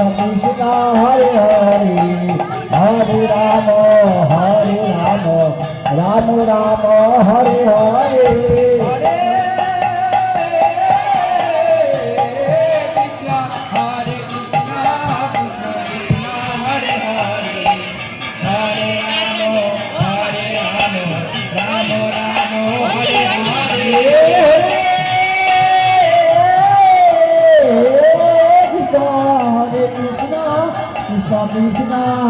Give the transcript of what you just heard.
Krishna Krishna Hare Hare Hare Ram Hare Ram Ram Ram Hare Hare